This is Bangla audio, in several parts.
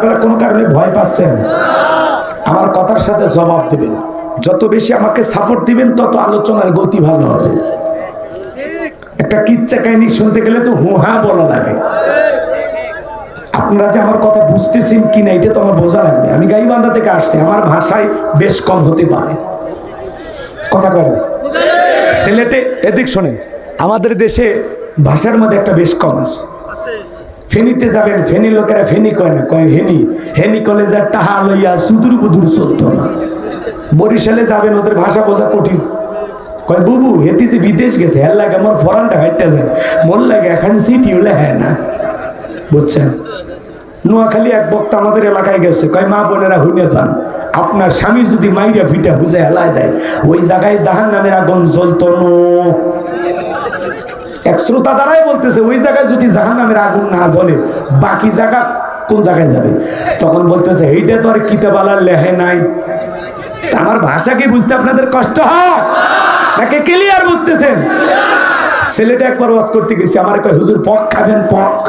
আপনারা কোনো কারণে ভয় পাচ্ছেন? আমার কথার সাথে জবাব দেবেন। যত বেশি আমাকে সাপোর্ট দিবেন, তত আলোচনার গতি ভালো হবে। একটা কিচ্ছা কাহিনী শুনতে গেলে তো হুহা বলা লাগে। আপনারা যে আমার কথা বুঝতেছেন কি না, এটা তো আমার বোঝা লাগবে। আমি গাইবান্ধা থেকে আসছি, আমার ভাষায় বেশ কম হতে পারে। কথা করে সিলেটে এদিক শোনেন। আমাদের দেশে ভাষার মধ্যে একটা বেশ কম আছে। ফেনীতে যাবেন ফেনী লোকেরা ফেনী কয় না, কয় হেনি। হেনি কলেজের টাহা লইয়া সুদূর বুদুর চলতো না। বরিশালে যাবেন, ওদের ভাষা বোঝা কঠিন। কয়, বুবু, হেতি যে বিদেশ গেছে হ্যাঁ লাগে আমার ফরানটা হাইটটা যায়। মন লাগে এখন সিটি হলে হ্যাঁ না। বুঝছেন? নোয়াখালী এক বক্তা আমাদের এলাকায় গেছে, কয়, মা বোনেরা হুইনে যান। আপনার স্বামী যদি মাইরা ফিটা বুঝে হেলায় দেয়, ওই জায়গায় জাহান নামের আগুন জ্বলতো না। এক শ্রোতা দ্বারাই বলতেছে, ওই জায়গায় যদি জাহান নামের আগুন না জ্বলে, বাকি জায়গা কোন জায়গায় যাবে? তখন বলতেছে, এইটা তো আর কিতাবালার লেহে নাই। আমার ভাষা কি বুঝতে আপনাদের কষ্ট হয়? নাকি ক্লিয়ার বুঝতেছেন? ছেলেটা একবার ওয়াজ করতে গেছি, আমার কয়, হুজুর, পক খাবেন, পক।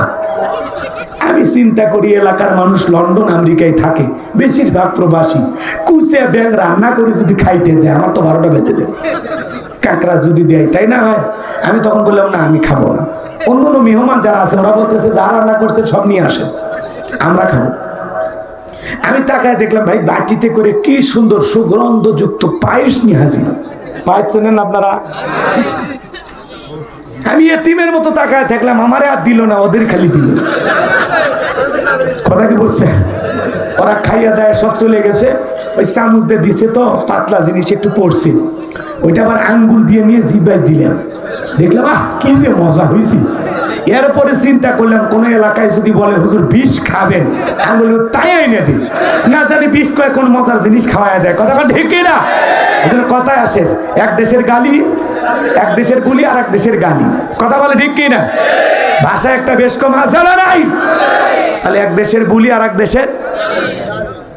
আমি চিন্তা করি, এলাকার মানুষ লন্ডন, আমেরিকায় থাকে, বেশিরভাগ প্রবাসী। কুচে ব্যাং রান্না করে যদি খাইতে দেয়, আমার তো বারোটা বেজে দেয় কাঁকড়া যদি দেয়, তাই না হয়? আমি তখন বললাম, না, আমি খাব না। অন্য অন্য মেহমান যারা আছে, ওরা বলতেছে, যা রান্না করছে সব নিয়ে আসেন, আমরা খাব। আমি তাকায় দেখলাম, ভাই, বাটিতে করে কি সুন্দর সুগন্ধযুক্ত পায়েস নিয়ে হাজির। পায়েস চেনেন আপনারা? আমি এতিমের মতো তাকায় থাকলাম, আমারে আর দিল না, ওদের খালি দিল। কথা কি বলছে? ওরা খাইয়া দেয়, সব চলে গেছে। ওই চামচ দিয়ে দিছে তো, পাতলা জিনিস একটু পড়ছে। ওইটা আবার আঙ্গুল দিয়ে নিয়ে জিবাই দিলাম। দেখলাম, আহ, কি যে মজা হয়েছে এরপরে চিন্তা করলাম, কোন এলাকায় যদি বলে, হুজুর, বিষ খাবেন আমি তাই আইনে দিই না জানি বিষ কয়, কোন মজার জিনিস খাওয়ায় দেয়। কথা ঢেকে না। ওদের কথায় আসে, এক দেশের গালি, এক দেশের গুলি আর এক দেশের গালি। কথা বলে ঠিক না? ভাষা একটা বেশ কম আছে নাই। তাহলে এক দেশের বুলি আর এক দেশের।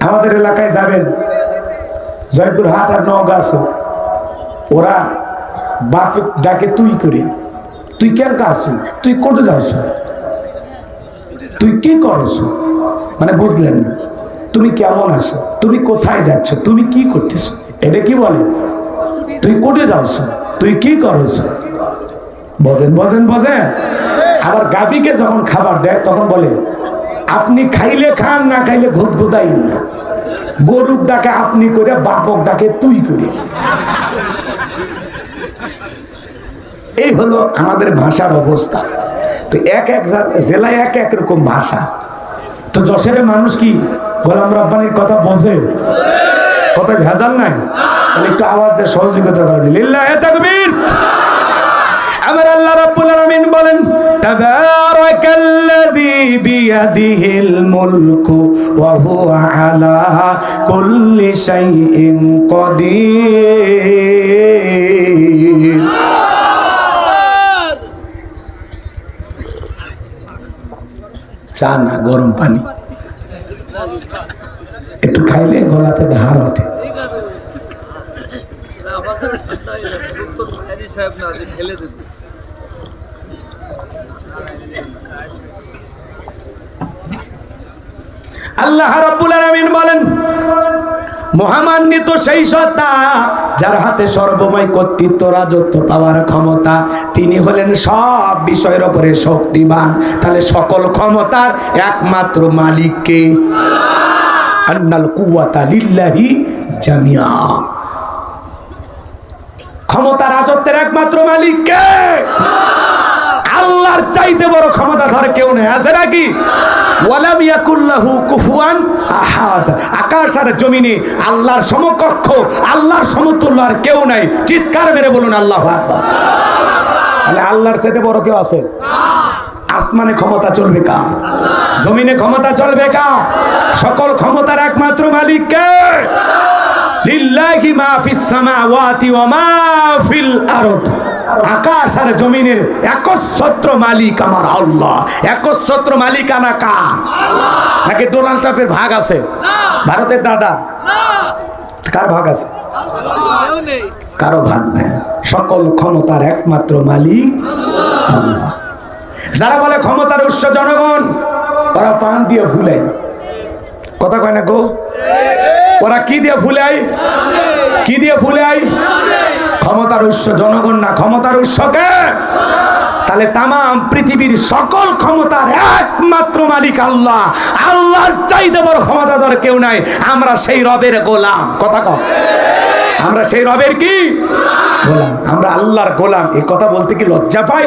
আমাদের এলাকায় যাবেন জয়পুর হাট আর নওগাঁ ওরা বাপ ডাকে, তুই করে? তুই কেন কাছ তুই কোটে যাস তুই কি করছ? মানে বুঝলেন না। তুমি কেমন আছো? তুমি কোথায় যাচ্ছ? তুমি কি করতেছ? এটা কি বলে? তুই কোটে যাচ্ছ? তুই কি করছ? বজেন বজেন বজেন আবার গাবিকে যখন খাবার দেয়, তখন বলে, আপনি খাইলে খান, না খাইলে ঘুত ঘুদাই না। গরুর ডাকে আপনি করে বাপক ডাকে তুই করে এই হলো আমাদের ভাষার অবস্থা। তো এক এক জেলায় এক এক রকম ভাষা। তো যশোরে মানুষ কি গোলাম রব্বানির কথা বোঝে কথা ভেজাল নাই। একটু আওয়াজ দিয়ে সহযোগিতা করবেন লিল্লাহে তাকবীর। আমার আল্লাহ রাব্বুল আলামিন বলেন, তাবারাকাল্লাযী বিয়াদিহিল মুলকু ওয়া হুয়া আলা কুল্লি শাইইন কাদির চা না গরম পানি। একটু খাইলে গলাতে ধার ওঠে। আল্লাহ রাব্বুল আলামিন বলেন মহামান্বিত সেই সত্তা যার হাতে সর্বময় কর্তৃত্ব রাজত্ব পাওয়ার ক্ষমতা, তিনি হলেন সব বিষয়ের উপরে শক্তিবান তাহলে সকল ক্ষমতার একমাত্র মালিককে আন্নাল কুওয়াতা লিল্লাহি জামিয়া। ক্ষমতা রাজত্বের একমাত্র মালিককে আল্লাহর চাইতে বড় ক্ষমতা ধর কেউ নেই। আছে নাকি? আসমানে ক্ষমতা চলবে কা জমিনে ক্ষমতা চলবে কা সকল ক্ষমতার একমাত্র মালিক কে? লিল্লাহি মা ওয়া আকাশ আর জমিনের একচ্ছত্র মালিক আমার আল্লাহ। একচ্ছত্র মালিকানা কার? নাকি ডোনাল্ড ট্রাম্পের ভাগ আছে? ভারতের দাদা? কার ভাগ আছে? কারও ভাগ নাই। সকল ক্ষমতার একমাত্র মালিক আল্লাহ। যারা বলে ক্ষমতার উৎস জনগণ ওরা পান দিয়ে ভুলে। কথা কয় না গো? ওরা কি দিয়ে ফুলাই কি দিয়ে ফুলাই ক্ষমতার উৎস জনগণ না, ক্ষমতার উৎসকে তাহলে তাম পৃথিবীর সকল ক্ষমতার একমাত্র মালিক আল্লাহ। আল্লাহর চাইতে বড় ক্ষমতাধর কেউ নাই। আমরা সেই রবের গোলাম। কথা কম আমরা সেই রবের কি? গোলাম। আমরা আল্লাহর গোলাম। এই কথা বলতে কি লজ্জা পাই?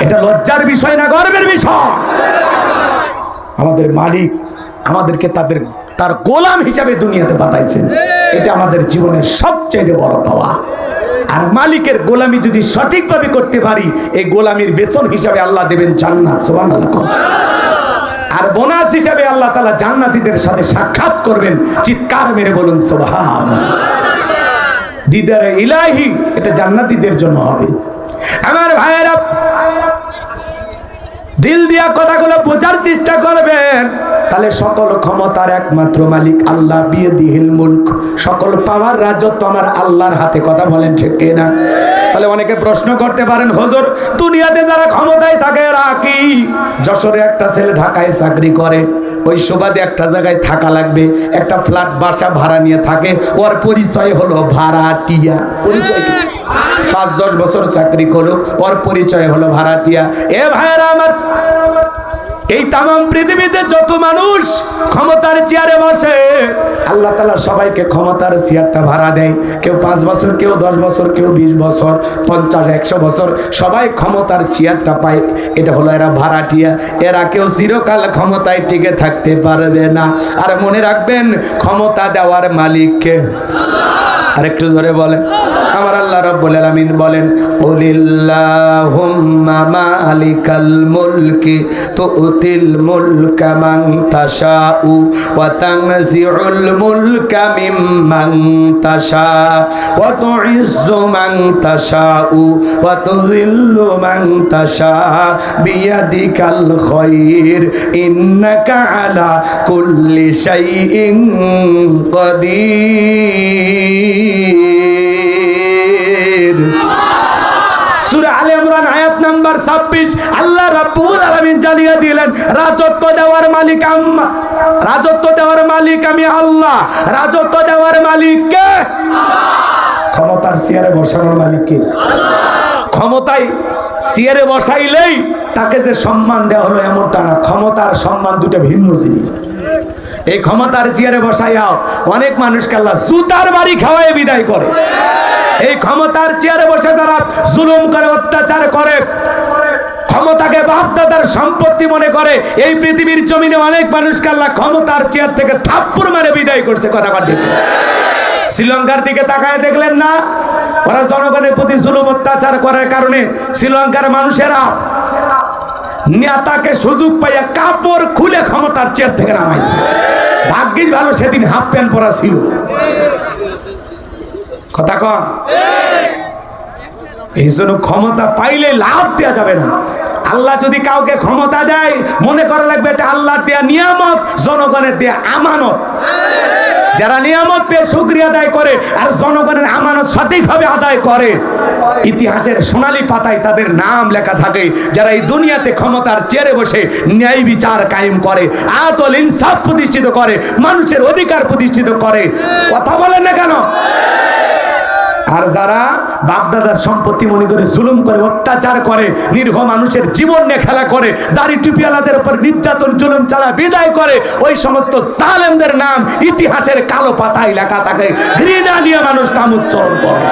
এটা লজ্জার বিষয় না, গর্বের বিষয়? আমাদের মালিক আমাদেরকে তাদের, তার গোলাম হিসাবে দুনিয়াতে পাঠাইছেন। এটা আমাদের জীবনের সবচেয়ে বড় পাওয়া। আর মালিকের গোলামি যদি সঠিকভাবে করতে পারি, এই গোলামির বেতন হিসাবে আল্লাহ দেবেন জান্নাত আর বোনাস হিসাবে আল্লাহ তালা জান্নাতীদের সাথে সাক্ষাৎ করবেন, চিৎকার মেরে বলুন সুবহান দিদারে ইলাহি, এটা জান্নাতীদের জন্য হবে। আমার ভাইয়েরা, দিল দিয়া কথাগুলো বোঝার চেষ্টা করবেন। তাহলে সকল ক্ষমতার একমাত্র মালিক আল্লাহ বিয়ে দিহিল মুল্ক। সকল পাওয়ার রাজত্ব আমার আল্লাহর হাতে, কথা বলেন ঠিক না তাহলে অনেকে প্রশ্ন করতে পারেন, হজর, দুনিয়াতে যারা ক্ষমতায় থাকে রাখি যশোরে একটা ছেলে ঢাকায় চাকরি করে, ওই সুবাদে একটা জায়গায় থাকা লাগবে, একটা ফ্ল্যাট, বাসা ভাড়া নিয়ে থাকে, ওর পরিচয় হলো ভাড়াটিয়া। পরিচয় পাঁচ দশ বছর চাকরি করুক, ওর পরিচয় হলো ভাড়াটিয়া। এ ভাইয়েরা আমার এই তাম পৃথিবীতে যত মানুষ ক্ষমতার চেয়ারে বসে, আল্লাহ তালা সবাইকে ক্ষমতার চেয়ারটা ভাড়া দেয়। কেউ পাঁচ বছর, কেউ দশ বছর, কেউ বিশ বছর, পঞ্চাশ, একশো বছর সবাই ক্ষমতার চেয়ারটা পায়। এটা হলো এরা ভাড়াটিয়া। এরা কেউ চিরকাল ক্ষমতায় টিকে থাকতে পারবে না। আর মনে রাখবেন, ক্ষমতা দেওয়ার মালিককে আরেকটু ধরে বলেন। আমার আল্লাহ রব্বুল আলামিন বলেন কুলিল্লাহুম্মা মালিকাল মুলকি তুতিল মুলকা মান তাশাউ ওয়া তানজিউল মুলকা মিম্মান তাশা ওয়া তুইজ্জু মান তাশাউ ওয়া তুযিল্লু মান তাশা বিয়াদিকাল খায়র ইন্নাকা আলা কুল্লি শাইইন কদির নাম্বার 26 আল্লাহ রাব্বুল আলামিন জানিয়ে দিলেন, রাজত্ব দেওয়ার মালিক আম্মা। রাজত্ব দেওয়ার মালিক আমি আল্লাহ। রাজত্ব দেওয়ার মালিক কে? ক্ষমতার চেয়ারে বসানোর মালিক কে? ক্ষমতায় চেয়ারে বসাইলেই তাকে যে সম্মান দেওয়া হলো এমনটা না। ক্ষমতার সম্মান দুটো ভিন্ন জিনিস। এই ক্ষমতার চেয়ারে বসাইয়াও অনেক মানুষকে আল্লাহ সুতার বাড়ি খাওয়ায় বিদায় করে। এই ক্ষমতার চেয়ারে বসে যারা জুলুম করে, অত্যাচার করে, ক্ষমতাকে বাপদাদার সম্পত্তি মনে করে, এই পৃথিবীর জমিনে অনেক মানুষকে আল্লাহ ক্ষমতার চেয়ার থেকে থাপ্পড় মারে বিদায় করছে, কথা কথা শ্রীলঙ্কার দিকে তাকায় দেখলেন না? ওরা জনগণের প্রতি জুলুম, অত্যাচার করার কারণে শ্রীলঙ্কার মানুষেরা নেতাকে সুযোগ পাইয়া কাপড় খুলে ক্ষমতার চেয়ার থেকে নামাইছে। ভাগ্যিস ভালো সেদিন হাফ প্যান্ট পরা ছিল। কথা কন। এই জন্য ক্ষমতা পাইলে লাভ দেওয়া যাবে না। আল্লাহ যদি কাউকে ক্ষমতা দেয়, মনে করা লাগবে এটা আল্লাহ দেয়া নিয়ামত, জনগণের দেয়া আমানত। যারা নিয়ামত পেয়ে শুক্রিয়া আদায় করে, আর জনগণের আমানত সঠিকভাবে আদায় করে ইতিহাসের সোনালী পাতায় তাদের নাম লেখা থাকে। যারা এই দুনিয়াতে ক্ষমতার চেয়ারে বসে ন্যায় বিচার কায়েম করে আতল ইনসাফ প্রতিষ্ঠিত করে, মানুষের অধিকার প্রতিষ্ঠিত করে, কথা বলেন না কেন? আর যারা বাপদাদার সম্পত্তি মনে করে জুলুম করে, অত্যাচার করে নির্ভ মানুষের জীবন নিয়ে খেলা করে, দাড়ি টুপিওয়ালাদের উপর নির্যাতন, জুলুম চালা, বিদায় করে, ওই সমস্ত সালেমদের নাম ইতিহাসের কালো পাতায় লেখা থাকে। ঘৃণা নিয়ে মানুষ নাম উচ্চারণ করে।